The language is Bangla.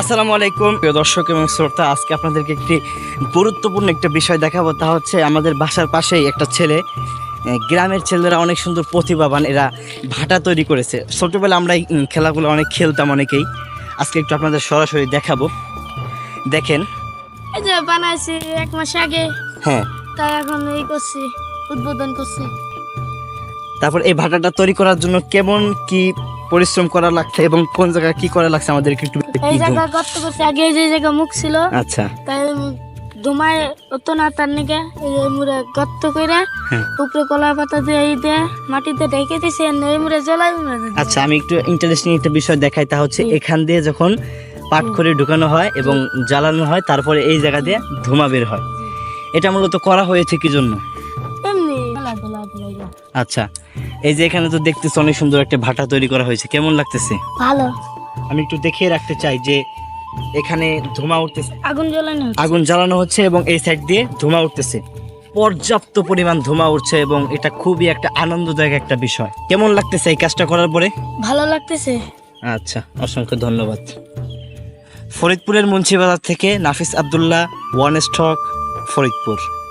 আসসালামু আলাইকুম। প্রিয় দর্শক এবং শ্রোতা আজকে আপনাদেরকে একটি গুরুত্বপূর্ণ একটা বিষয় দেখাবো। তা হচ্ছে আমাদের বাসার পাশেই একটা ছেলে গ্রামের ছেলেরা অনেক সুন্দর প্রতিভাবান এরা ভাটা তৈরি করেছে। ছোটোবেলা আমরা এই খেলাগুলো অনেক খেলতাম অনেকেই। আজকে একটু আপনাদের সরাসরি দেখাবো। দেখেন। এই যে বানাইছি এক মাস আগে। হ্যাঁ। তাই এখন এই করছি উদ্বোধন করছি। তারপর এই ভাটাটা তৈরি করার জন্য কেমন কি পরিশ্রম করা লাগছে এবং কোন জায়গায় কি করা লাগছে আমাদেরকে একটু এই জায়গা গর্ত করছি। আগে এই যে জায়গা মুখ ছিল আচ্ছা। তাই ধুমায় অত না তার নিকে এই মুড়ে গর্ত করে হ্যাঁ। উপরে কলা পাতা দিয়ে এই দিয়ে মাটিতে ঢেকে দিছে এই মুড়ে জ্বলাই আচ্ছা আমি একটু ইন্টারেস্টিং একটা বিষয় দেখাই তা হচ্ছে এখান দিয়ে যখন পাট করে ঢুকানো হয় এবং জ্বালানো হয় তারপরে এই জায়গা দিয়ে ধোঁয়া বের হয়। এটা মূলত করা হয়েছে কি জন্য? আচ্ছা এই যে এখানে তো দেখতেছি অনেক সুন্দর একটা ভাটা তৈরি করা হয়েছে। কেমন লাগতেছে? ভালো। আমি একটু দেখিয়ে রাখতে চাই যে এখানে ধোঁয়া উঠতেছে। আগুন জ্বলানো হচ্ছে। আগুন জ্বালানো হচ্ছে এবং এই সাইড দিয়ে ধোঁয়া উঠতেছে। পর্যাপ্ত পরিমাণ ধোঁয়া উঠছে এবং এটা খুবই একটা আনন্দদায়ক একটা বিষয়। কেমন লাগতেছে এই কাজটা করার পরে? ভালো লাগতেছে। আচ্ছা অসংখ্য ধন্যবাদ। ফরিদপুরের মুন্সিবাজার থেকে নাফিস আবদুল্লাহ ওয়ান স্টক ফরিদপুর।